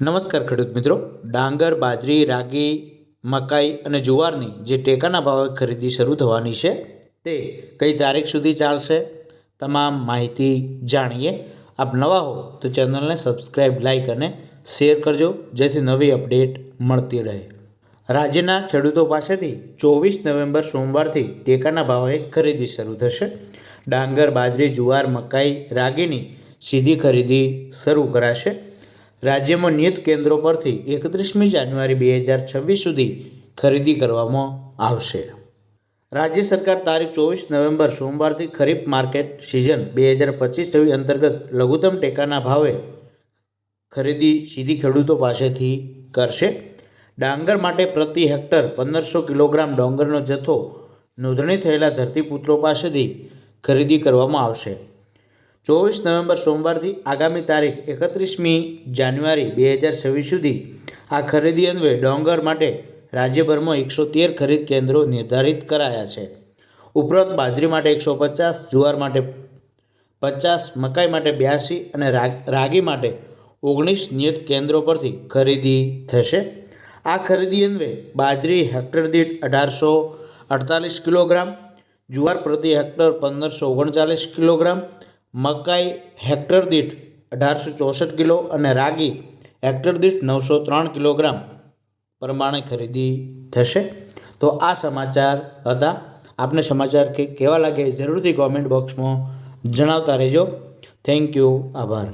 નમસ્કાર ખેડૂત મિત્રો. ડાંગર, બાજરી, રાગી, મકાઈ અને જુવારની જે ટેકાના ભાવે ખરીદી શરૂ થવાની છે તે કઈ તારીખ સુધી ચાલશે તમામ માહિતી જાણીએ. આપ નવા હો તો ચેનલને સબસ્ક્રાઈબ લાઈક અને શેર કરજો જેથી નવી અપડેટ મળતી રહે. રાજ્યના ખેડૂતો પાસેથી ચોવીસ નવેમ્બર સોમવારથી ટેકાના ભાવે ખરીદી શરૂ થશે. ડાંગર, બાજરી, જુવાર, મકાઈ, રાગીની સીધી ખરીદી શરૂ કરાશે. રાજ્યમાં નિયત કેન્દ્રો પરથી એકત્રીસમી જાન્યુઆરી બે હજાર છવ્વીસ સુધી ખરીદી કરવામાં આવશે. રાજ્ય સરકાર તારીખ ચોવીસ નવેમ્બર સોમવારથી ખરીફ માર્કેટ સિઝન બે હજાર પચીસ છવ્વીસ અંતર્ગત લઘુત્તમ ટેકાના ભાવે ખરીદી સીધી ખેડૂતો પાસેથી કરશે. ડાંગર માટે પ્રતિ હેક્ટર પંદરસો કિલોગ્રામ ડોંગરનો જથ્થો નોંધણી થયેલા ધરતીપુત્રો પાસેથી ખરીદી કરવામાં આવશે. ચોવીસ નવેમ્બર સોમવારથી આગામી તારીખ એકત્રીસમી જાન્યુઆરી બે હજાર છવ્વીસ સુધી આ ખરીદી અન્વયે ડોંગર માટે રાજ્યભરમાં એકસો તેર ખરીદ કેન્દ્રો નિર્ધારિત કરાયા છે. ઉપરાંત બાજરી માટે એકસો પચાસ, જુવાર માટે પચાસ, મકાઈ માટે બ્યાસી અને રાગ- માટે ઓગણીસ નિયત કેન્દ્રો પરથી ખરીદી થશે. આ ખરીદી અન્વયે બાજરી હેક્ટર દીઠ અઢારસો અડતાલીસ કિલોગ્રામ, જુવાર પ્રતિ હેક્ટર પંદરસો ઓગણચાલીસ કિલોગ્રામ મકાઈ હેક્ટર દીઠ અઢારસો ચોસઠ કિલો અને રાગી હેક્ટર દીઠ નવસો ત્રણ કિલોગ્રામ પ્રમાણે ખરીદી થશે. તો આ સમાચાર હતા. આપને સમાચાર કે કેવા લાગે જરૂરથી કોમેન્ટ બોક્સમાં જણાવતા રહેજો. થેન્ક યુ આભાર.